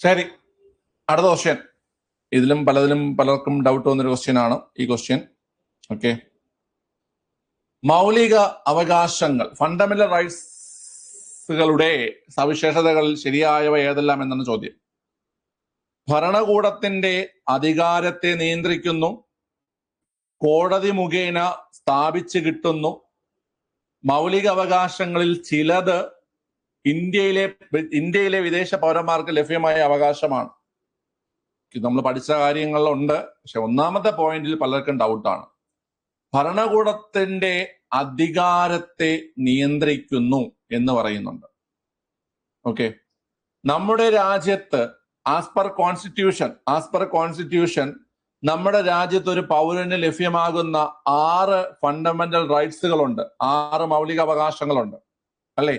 ശരി. അടുത്ത ക്വസ്റ്റ്യൻ ഇതിലും പലതിലും പലർക്കും ഡൗട്ട് വന്നൊരു ക്വസ്റ്റ്യൻ ആണ് ഈ ക്വസ്റ്റ്യൻ ഓക്കെ മൗലിക അവകാശങ്ങൾ ഫണ്ടമെന്റൽ റൈറ്റ്സുകളുടെ സവിശേഷതകൾ ശരിയായവ ഏതെല്ലാം എന്നാണ് ചോദ്യം. ഭരണകൂടത്തിന്റെ അധികാരത്തെ നിയന്ത്രിക്കുന്നു കോടതി മുഖേന സ്ഥാപിച്ചു കിട്ടുന്നു മൗലിക അവകാശങ്ങളിൽ ചിലത് ഇന്ത്യയിലെ ഇന്ത്യയിലെ വിദേശ പൗരന്മാർക്ക് ലഭ്യമായ അവകാശമാണ്. നമ്മൾ പഠിച്ച കാര്യങ്ങളുണ്ട് പക്ഷെ ഒന്നാമത്തെ പോയിന്റിൽ പലർക്കും ഡൗട്ടാണ് ഭരണകൂടത്തിന്റെ അധികാരത്തെ നിയന്ത്രിക്കുന്നു എന്ന് പറയുന്നുണ്ട്. ഓക്കെ നമ്മുടെ രാജ്യത്ത് as per constitution as per constitution നമ്മുടെ രാജ്യത്ത് ഒരു പൗരന് ലഭ്യമാകുന്ന ആറ് ഫണ്ടമെന്റൽ റൈറ്റ്സുകളുണ്ട് ആറ് മൗലിക അവകാശങ്ങളുണ്ട് അല്ലെ?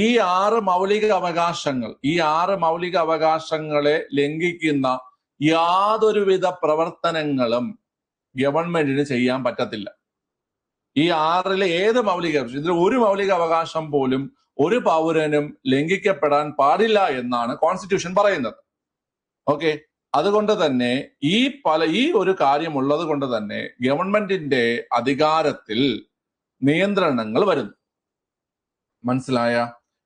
ഈ ആറ് മൗലിക അവകാശങ്ങൾ ഈ ആറ് മൗലിക അവകാശങ്ങളെ ലംഘിക്കുന്ന യാതൊരുവിധ പ്രവർത്തനങ്ങളും ഗവൺമെന്റിന് ചെയ്യാൻ പറ്റത്തില്ല. ഈ ആറിലെ ഏത് മൗലിക ഇതിൽ ഒരു മൗലിക അവകാശം പോലും ഒരു പൗരനും ലംഘിക്കപ്പെടാൻ പാടില്ല എന്നാണ് കോൺസ്റ്റിറ്റ്യൂഷൻ പറയുന്നത്. ഓക്കെ? അതുകൊണ്ട് തന്നെ ഈ പല ഈ ഒരു കാര്യം ഉള്ളത് കൊണ്ട് തന്നെ ഗവൺമെന്റിന്റെ അധികാരത്തിൽ നിയന്ത്രണങ്ങൾ വരുന്നു. മനസ്സിലായ?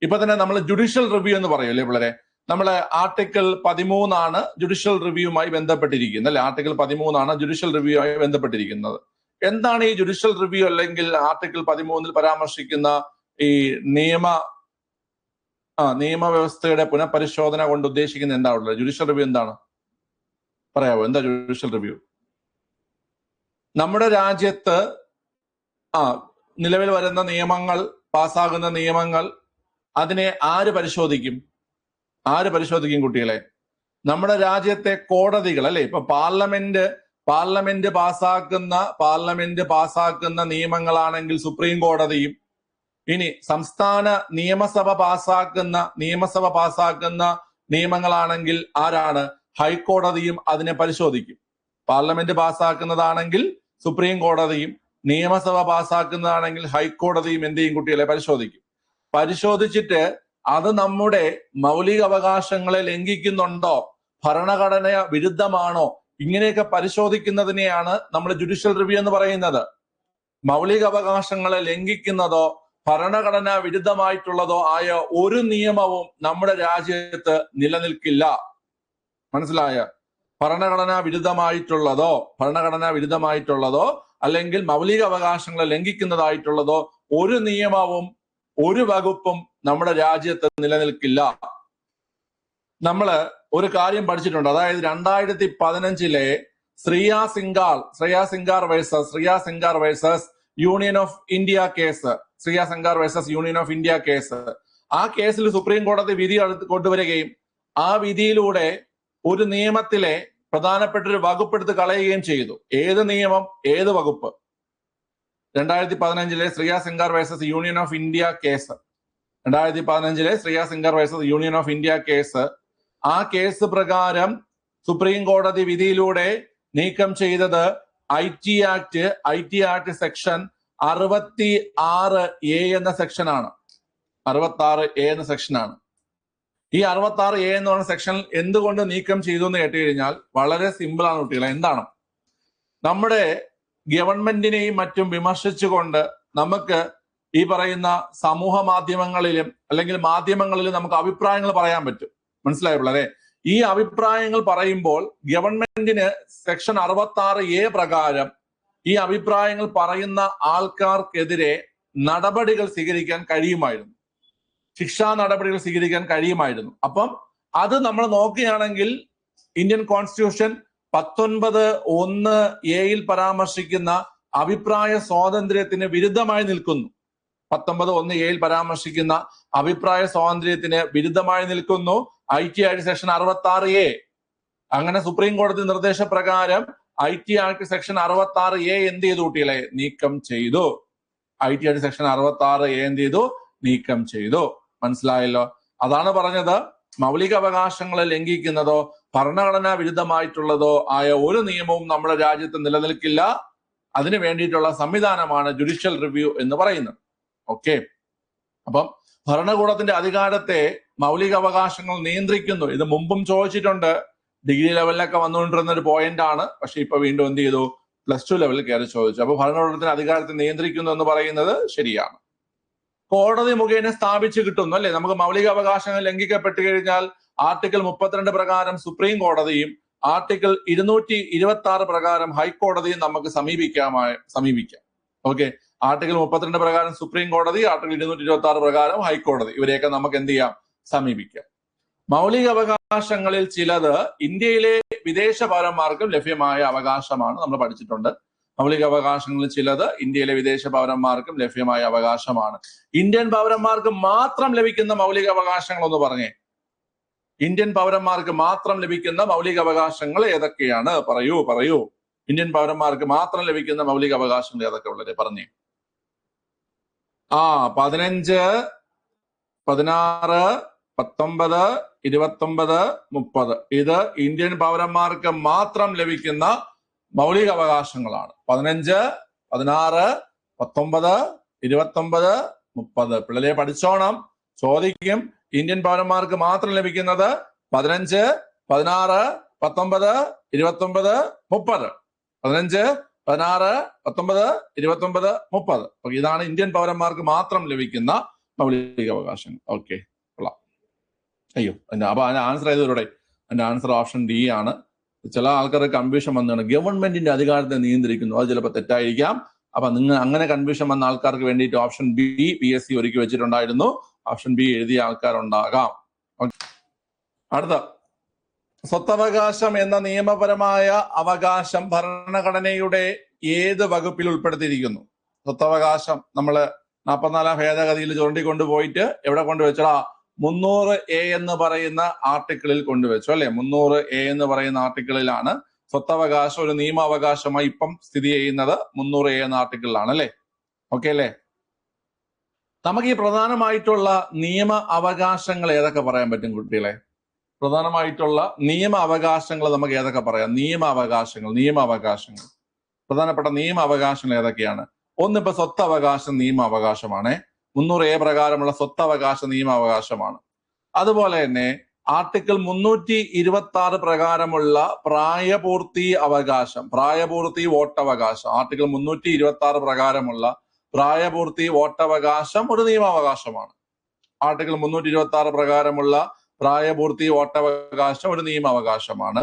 ഇപ്പൊ തന്നെ നമ്മൾ ജുഡീഷ്യൽ റിവ്യൂ എന്ന് പറയൂലേ പിള്ളേരെ? നമ്മൾ ആർട്ടിക്കിൾ പതിമൂന്നാണ് ജുഡീഷ്യൽ റിവ്യൂമായി ബന്ധപ്പെട്ടിരിക്കുന്നത് അല്ലെ? ആർട്ടിക്കിൾ പതിമൂന്നാണ് ജുഡീഷ്യൽ റിവ്യൂമായി ബന്ധപ്പെട്ടിരിക്കുന്നത്. എന്താണ് ഈ ജുഡീഷ്യൽ റിവ്യൂ അല്ലെങ്കിൽ ആർട്ടിക്കിൾ പതിമൂന്നിൽ പരാമർശിക്കുന്ന ഈ നിയമ ആ നിയമവ്യവസ്ഥയുടെ പുനഃപരിശോധന കൊണ്ട് ഉദ്ദേശിക്കുന്ന എന്താ ജുഡീഷ്യൽ റിവ്യൂ എന്താണ്? പറയാവോ? എന്താ ജുഡീഷ്യൽ റിവ്യൂ നമ്മുടെ രാജ്യത്ത് ആ നിലവിൽ വരുന്ന നിയമങ്ങൾ പാസ്സാകുന്ന നിയമങ്ങൾ അതിനെ ആര് പരിശോധിക്കും? ആര് പരിശോധിക്കും കുട്ടികളെ? നമ്മുടെ രാജ്യത്തെ കോടതികൾ അല്ലെ? ഇപ്പൊ പാർലമെന്റ് പാർലമെന്റ് പാസ്സാക്കുന്ന പാർലമെന്റ് പാസ്സാക്കുന്ന നിയമങ്ങളാണെങ്കിൽ സുപ്രീം കോടതിയും ഇനി സംസ്ഥാന നിയമസഭ പാസ്സാക്കുന്ന നിയമസഭ പാസ്സാക്കുന്ന നിയമങ്ങളാണെങ്കിൽ ആരാണ്? ഹൈക്കോടതിയും അതിനെ പരിശോധിക്കും. പാർലമെന്റ് പാസ്സാക്കുന്നതാണെങ്കിൽ സുപ്രീം കോടതിയും നിയമസഭ പാസ്സാക്കുന്നതാണെങ്കിൽ ഹൈക്കോടതിയും എന്ത് ചെയ്യും കുട്ടികളെ? പരിശോധിക്കും. പരിശോധിച്ചിട്ട് അത് നമ്മുടെ മൗലിക അവകാശങ്ങളെ ലംഘിക്കുന്നുണ്ടോ? ഭരണഘടന വിരുദ്ധമാണോ? ഇങ്ങനെയൊക്കെ പരിശോധിക്കുന്നതിനെയാണ് നമ്മൾ ജുഡീഷ്യൽ റിവ്യൂ എന്ന് പറയുന്നത്. മൗലിക അവകാശങ്ങളെ ലംഘിക്കുന്നതോ ഭരണഘടന വിരുദ്ധമായിട്ടുള്ളതോ ആയ ഒരു നിയമവും നമ്മുടെ രാജ്യത്ത് നിലനിൽക്കില്ല. മനസ്സിലായ? ഭരണഘടനാ വിരുദ്ധമായിട്ടുള്ളതോ ഭരണഘടനാ വിരുദ്ധമായിട്ടുള്ളതോ അല്ലെങ്കിൽ മൗലിക അവകാശങ്ങളെ ലംഘിക്കുന്നതായിട്ടുള്ളതോ ഒരു നിയമവും ഒരു വകുപ്പും നമ്മുടെ രാജ്യത്ത് നിലനിൽക്കില്ല. നമ്മൾ ഒരു കാര്യം പഠിച്ചിട്ടുണ്ട്. അതായത് രണ്ടായിരത്തി പതിനഞ്ചിലെ Shreya Singhal Shreya Singhal versus Shreya Singhal versus union of India case Shreya Singhal versus union of India case ആ കേസിൽ സുപ്രീം കോടതി വിധി കൊണ്ടുവരികയും ആ വിധിയിലൂടെ ഒരു നിയമത്തിലെ പ്രധാനപ്പെട്ട ഒരു വകുപ്പ് എടുത്ത് കളയുകയും ചെയ്തു. ഏത് നിയമം? ഏത് വകുപ്പ്? രണ്ടായിരത്തി പതിനഞ്ചിലെ Shreya Singhal versus union of India case. രണ്ടായിരത്തി പതിനഞ്ചിലെ Shreya Singhal versus union of India case. ആ കേസ് പ്രകാരം സുപ്രീം കോടതി വിധിയിലൂടെ നീക്കം ചെയ്തത് I T act I T act section അറുപത്തി ആറ് എ എന്ന സെക്ഷനാണ്. അറുപത്തി ആറ് എ എന്ന സെക്ഷനാണ്. ഈ അറുപത്തി ആറ് എ എന്ന് പറയുന്ന സെക്ഷൻ എന്തുകൊണ്ട് നീക്കം ചെയ്തു എന്ന് കേട്ട് കഴിഞ്ഞാൽ വളരെ സിമ്പിൾ ആണ് കുട്ടികളെ. എന്താണ്? നമ്മുടെ ഗവൺമെന്റിനെയും മറ്റും വിമർശിച്ചുകൊണ്ട് നമുക്ക് ഈ പറയുന്ന സമൂഹ മാധ്യമങ്ങളിലും അല്ലെങ്കിൽ മാധ്യമങ്ങളിലും നമുക്ക് അഭിപ്രായങ്ങൾ പറയാൻ പറ്റും. മനസ്സിലായോ പിള്ളേരെ ഈ അഭിപ്രായങ്ങൾ പറയുമ്പോൾ ഗവൺമെന്റിന് സെക്ഷൻ അറുപത്തി ആറ് എ പ്രകാരം ഈ അഭിപ്രായങ്ങൾ പറയുന്ന ആൾക്കാർക്കെതിരെ നടപടികൾ സ്വീകരിക്കാൻ കഴിയുമായിരുന്നു. ശിക്ഷാ നടപടികൾ സ്വീകരിക്കാൻ കഴിയുമായിരുന്നു. അപ്പം അത് നമ്മൾ നോക്കുകയാണെങ്കിൽ ഇന്ത്യൻ കോൺസ്റ്റിറ്റ്യൂഷൻ പത്തൊൻപത് ഒന്ന് എയിൽ പരാമർശിക്കുന്ന അഭിപ്രായ സ്വാതന്ത്ര്യത്തിന് വിരുദ്ധമായി നിൽക്കുന്നു. പത്തൊമ്പത് ഒന്ന് എയിൽ പരാമർശിക്കുന്ന അഭിപ്രായ സ്വാതന്ത്ര്യത്തിന് വിരുദ്ധമായി നിൽക്കുന്നു. ഐ ടി ആക്ട് സെക്ഷൻ അറുപത്തി ആറ് എ. അങ്ങനെ സുപ്രീം കോടതി നിർദ്ദേശപ്രകാരം ഐ ടി ആക്ട് സെക്ഷൻ അറുപത്തി ആറ് എ എന്ത് ചെയ്തു കുട്ടികളെ? നീക്കം ചെയ്തു. ഐ ടി ആക്ട് സെക്ഷൻ അറുപത്തി ആറ് എ എന്ത് ചെയ്തു? നീക്കം ചെയ്തു. മനസ്സിലായല്ലോ? അതാണ് പറഞ്ഞത്. മൗലിക അവകാശങ്ങളെ ലംഘിക്കുന്നതോ ഭരണഘടനാ വിരുദ്ധമായിട്ടുള്ളതോ ആയ ഒരു നിയമവും നമ്മുടെ രാജ്യത്ത് നിലനിൽക്കില്ല. അതിനു വേണ്ടിയിട്ടുള്ള സംവിധാനമാണ് ജുഡീഷ്യൽ റിവ്യൂ എന്ന് പറയുന്നത്. ഓക്കെ അപ്പം ഭരണകൂടത്തിന്റെ അധികാരത്തെ മൗലിക അവകാശങ്ങൾ നിയന്ത്രിക്കുന്നു. ഇത് മുമ്പും ചോദിച്ചിട്ടുണ്ട്. ഡിഗ്രി ലെവലിലൊക്കെ വന്നുകൊണ്ടിരുന്ന ഒരു പോയിന്റ് ആണ്. പക്ഷെ ഇപ്പൊ വീണ്ടും എന്ത് ചെയ്തു? പ്ലസ് ടു ലെവലിൽ കയറി ചോദിച്ചു. അപ്പൊ ഭരണകൂടത്തിന്റെ അധികാരത്തെ നിയന്ത്രിക്കുന്നു എന്ന് പറയുന്നത് ശരിയാണ്. കോടതി മുഖേന സ്ഥാപിച്ചു കിട്ടുന്നു അല്ലെ? നമുക്ക് മൗലിക അവകാശങ്ങൾ ലംഘിക്കപ്പെട്ടു കഴിഞ്ഞാൽ ആർട്ടിക്കിൾ മുപ്പത്തിരണ്ട് പ്രകാരം സുപ്രീം കോടതിയും ആർട്ടിക്കിൾ ഇരുന്നൂറ്റി ഇരുപത്തി ആറ് പ്രകാരം ഹൈക്കോടതിയും നമുക്ക് സമീപിക്കാമായ സമീപിക്കാം. ഓക്കെ ആർട്ടിക്കിൾ മുപ്പത്തിരണ്ട് പ്രകാരം സുപ്രീം കോടതി ആർട്ടിക്കിൾ ഇരുന്നൂറ്റി ഇരുപത്തി ആറ് പ്രകാരം ഹൈക്കോടതി. ഇവരെയൊക്കെ നമുക്ക് എന്ത് ചെയ്യാം? സമീപിക്കാം. മൗലിക അവകാശങ്ങളിൽ ചിലത് ഇന്ത്യയിലെ വിദേശ പൗരന്മാർക്കും ലഭ്യമായ അവകാശമാണ് നമ്മൾ പഠിച്ചിട്ടുണ്ട്. മൗലിക അവകാശങ്ങളിൽ ചിലത് ഇന്ത്യയിലെ വിദേശ പൗരന്മാർക്കും ലഭ്യമായ അവകാശമാണ്. ഇന്ത്യൻ പൗരന്മാർക്ക് മാത്രം ലഭിക്കുന്ന മൗലിക അവകാശങ്ങൾ എന്ന് പറഞ്ഞേ. ഇന്ത്യൻ പൗരന്മാർക്ക് മാത്രം ലഭിക്കുന്ന മൗലിക അവകാശങ്ങൾ ഏതൊക്കെയാണ്? പറയൂ പറയൂ. ഇന്ത്യൻ പൗരന്മാർക്ക് മാത്രം ലഭിക്കുന്ന മൗലിക അവകാശങ്ങൾ ഏതൊക്കെ ഉള്ളത്? പറഞ്ഞേ. ആ പതിനഞ്ച് പതിനാറ് പത്തൊമ്പത് ഇരുപത്തൊമ്പത് മുപ്പത്. ഇത് ഇന്ത്യൻ പൗരന്മാർക്ക് മാത്രം ലഭിക്കുന്ന മൗലിക അവകാശങ്ങളാണ് പതിനഞ്ച് പതിനാറ് പത്തൊമ്പത് ഇരുപത്തൊമ്പത് മുപ്പത്. പിള്ളേരെ പഠിച്ചോണം. ചോദിക്കും. ഇന്ത്യൻ പൗരന്മാർക്ക് മാത്രം ലഭിക്കുന്നത് പതിനഞ്ച് പതിനാറ് പത്തൊമ്പത് ഇരുപത്തൊമ്പത് മുപ്പത്. പതിനഞ്ച് പതിനാറ് പത്തൊമ്പത് ഇരുപത്തൊമ്പത് മുപ്പത്. ഇതാണ് ഇന്ത്യൻ പൗരന്മാർക്ക് മാത്രം ലഭിക്കുന്ന മൗലിക അവകാശങ്ങൾ. ഓക്കെ അയ്യോ അതിന്റെ അപ്പൊ അതിന്റെ ആൻസർ ചെയ്തവരുടെ എന്റെ ആൻസർ ഓപ്ഷൻ ഡി ആണ്. ചില ആൾക്കാർക്ക് കൺഫ്യൂഷൻ വന്നതാണ് ഗവൺമെന്റിന്റെ അധികാരത്തെ നിയന്ത്രിക്കുന്നു. അത് ചിലപ്പോൾ തെറ്റായിരിക്കാം. അപ്പൊ നിങ്ങൾ അങ്ങനെ കൺഫ്യൂഷൻ വന്ന ആൾക്കാർക്ക് വേണ്ടിയിട്ട് option B P S C ഒരുക്കി വെച്ചിട്ടുണ്ടായിരുന്നു. ഓപ്ഷൻ ബി എഴുതിയ ആൾക്കാരുണ്ടാകാം. അടുത്ത. സ്വത്തവകാശം എന്ന നിയമപരമായ അവകാശം ഭരണഘടനയുടെ ഏത് വകുപ്പിൽ ഉൾപ്പെടുത്തിയിരിക്കുന്നു? സ്വത്തവകാശം നമ്മൾ നാൽപ്പത്തിനാലാം ഭേദഗതിയിൽ ചൂണ്ടിക്കൊണ്ടുപോയിട്ട് എവിടെ കൊണ്ടുവച്ചടാ മുന്നൂറ് എ എന്ന് പറയുന്ന ആർട്ടിക്കിളിൽ കൊണ്ടുവച്ചു അല്ലെ? മുന്നൂറ് എ എന്ന് പറയുന്ന ആർട്ടിക്കിളിലാണ് സ്വത്തവകാശം ഒരു നിയമാവകാശമായി ഇപ്പം സ്ഥിതി ചെയ്യുന്നത് മുന്നൂറ് എന്ന ആർട്ടിക്കിളിലാണ് അല്ലെ? ഓക്കെ അല്ലേ? നമുക്ക് ഈ പ്രധാനമായിട്ടുള്ള നിയമ അവകാശങ്ങൾ ഏതൊക്കെ പറയാൻ പറ്റും കുട്ടികളെ? പ്രധാനമായിട്ടുള്ള നിയമ അവകാശങ്ങൾ നമുക്ക് ഏതൊക്കെ പറയാം? നിയമ അവകാശങ്ങൾ നിയമ അവകാശങ്ങൾ പ്രധാനപ്പെട്ട നിയമ അവകാശങ്ങൾ ഏതൊക്കെയാണ്? ഒന്നിപ്പോ സ്വത്തവകാശം നിയമ അവകാശമാണ് മുന്നൂറ് എ പ്രകാരമുള്ള സ്വത്തവകാശ നിയമ അവകാശമാണ് അതുപോലെ തന്നെ ആർട്ടിക്കിൾ മുന്നൂറ്റി ഇരുപത്തി ആറ് പ്രകാരമുള്ള പ്രായപൂർത്തി അവകാശം പ്രായപൂർത്തി വോട്ടവകാശം. ആർട്ടിക്കിൾ മുന്നൂറ്റി ഇരുപത്തി ആറ് പ്രകാരമുള്ള പ്രായപൂർത്തി വോട്ടവകാശം ഒരു നിയമാവകാശമാണ്. ആർട്ടിക്കിൾ മുന്നൂറ്റി ഇരുപത്തി ആറ് പ്രകാരമുള്ള പ്രായപൂർത്തി വോട്ടവകാശം ഒരു നിയമാവകാശമാണ്.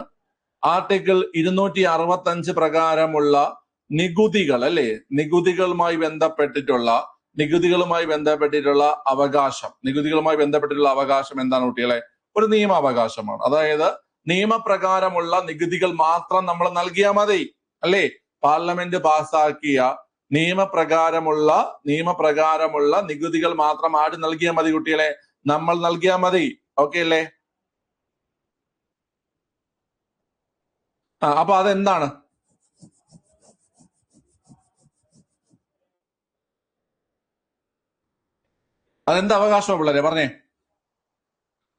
ആർട്ടിക്കിൾ ഇരുന്നൂറ്റി അറുപത്തി അഞ്ച് പ്രകാരമുള്ള നികുതികൾ അല്ലെ? നികുതികളുമായി ബന്ധപ്പെട്ടിട്ടുള്ള നികുതികളുമായി ബന്ധപ്പെട്ടിട്ടുള്ള അവകാശം. നികുതികളുമായി ബന്ധപ്പെട്ടിട്ടുള്ള അവകാശം എന്താണ് കുട്ടികളെ? ഒരു നിയമാവകാശമാണ്. അതായത് നിയമപ്രകാരമുള്ള നികുതികൾ മാത്രം നമ്മൾ നൽകിയാൽ മതി. അല്ലേ? പാർലമെന്റ് പാസാക്കിയ നിയമപ്രകാരമുള്ള നിയമപ്രകാരമുള്ള നികുതികൾ മാത്രം ആര് നൽകിയാൽ മതി കുട്ടികളെ? നമ്മൾ നൽകിയാൽ മതി. ഓക്കെ അല്ലേ? ആ അപ്പൊ അതെന്താണ്? അതെന്ത് അവകാശമാണ് പിള്ളേരെ? പറഞ്ഞേ.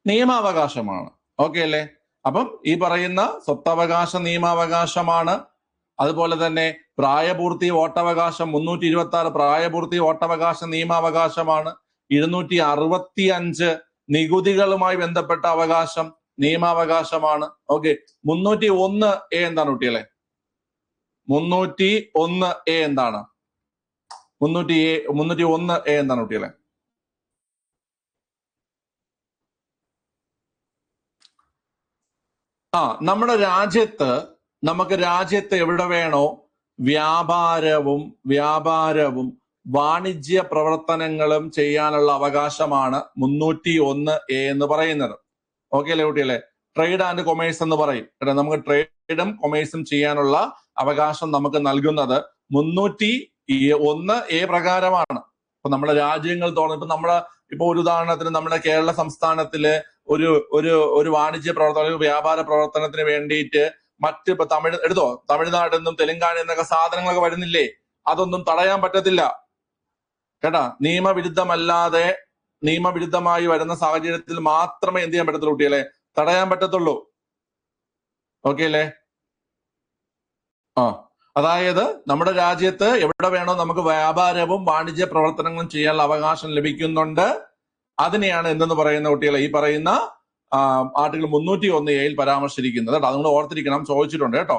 നിയമാവകാശമാണ്. ഓക്കെ അല്ലേ? അപ്പം ഈ പറയുന്ന സ്വത്തവകാശ നിയമാവകാശമാണ്. അതുപോലെ തന്നെ പ്രായപൂർത്തി വോട്ടവകാശം മുന്നൂറ്റി ഇരുപത്തി ആറ് പ്രായപൂർത്തി വോട്ടവകാശ നിയമാവകാശമാണ്. ഇരുന്നൂറ്റി അറുപത്തി അഞ്ച് നികുതികളുമായി ബന്ധപ്പെട്ട അവകാശം നിയമാവകാശമാണ്. ഓക്കെ മുന്നൂറ്റി ഒന്ന് എ എന്താണ് കുട്ടികളെ? മുന്നൂറ്റി ഒന്ന് എ എന്താണ്? മുന്നൂറ്റി എ മുന്നൂറ്റി ഒന്ന് എ എന്താണ് കുട്ടികളെ? ആ നമ്മുടെ രാജ്യത്ത് നമുക്ക് രാജ്യത്ത് എവിടെ വേണോ വ്യാപാരവും വ്യാപാരവും വാണിജ്യ പ്രവർത്തനങ്ങളും ചെയ്യാനുള്ള അവകാശമാണ് മുന്നൂറ്റി ഒന്ന് എ എന്ന് പറയുന്നത്. ഓക്കെ അല്ലേ കുട്ടികളെ? ട്രേഡ് ആൻഡ് കൊമേഴ്സ് എന്ന് പറയും. നമുക്ക് ട്രേഡും കൊമേഴ്സും ചെയ്യാനുള്ള അവകാശം നമുക്ക് നൽകുന്നത് മുന്നൂറ്റി ഒന്ന് എ പ്രകാരമാണ്. ഇപ്പൊ നമ്മുടെ രാജ്യങ്ങൾ തോന്നുന്നു. ഇപ്പൊ നമ്മുടെ ഇപ്പൊ ഒരു ഉദാഹരണത്തിന് നമ്മുടെ കേരള സംസ്ഥാനത്തിൽ ഒരു ഒരു ഒരു വാണിജ്യ പ്രവർത്തനം വ്യാപാര പ്രവർത്തനത്തിന് വേണ്ടിയിട്ട് മറ്റ് ഇപ്പൊ തമിഴ് എടുത്തോ? തമിഴ്നാട് നിന്നും തെലുങ്കാന നിന്നൊക്കെ സാധനങ്ങളൊക്കെ വരുന്നില്ലേ? അതൊന്നും തടയാൻ പറ്റത്തില്ല. കേട്ടാ? നിയമവിരുദ്ധമല്ലാതെ നിയമവിരുദ്ധമായി വരുന്ന സാഹചര്യത്തിൽ മാത്രമേ എന്ത് ചെയ്യാൻ പറ്റത്തുള്ളൂ കുട്ടികളെ? തടയാൻ പറ്റത്തുള്ളൂ. ഓക്കെ അല്ലേ? ആ. അതായത് നമ്മുടെ രാജ്യത്ത് എവിടെ വേണോ നമുക്ക് വ്യാപാരവും വാണിജ്യ പ്രവർത്തനങ്ങളും ചെയ്യാനുള്ള അവകാശം ലഭിക്കുന്നുണ്ട്. അതിനെയാണ് എന്തെന്ന് പറയുന്ന കുട്ടികളെ ഈ പറയുന്ന ആർട്ടിക്കിൾ മുന്നൂറ്റി ഒന്ന് എയിൽ പരാമർശിച്ചിരിക്കുന്നത്. കേട്ടോ അതുകൊണ്ട് ഓർത്തിരിക്കണം ചോദിച്ചിട്ടുണ്ട് കേട്ടോ.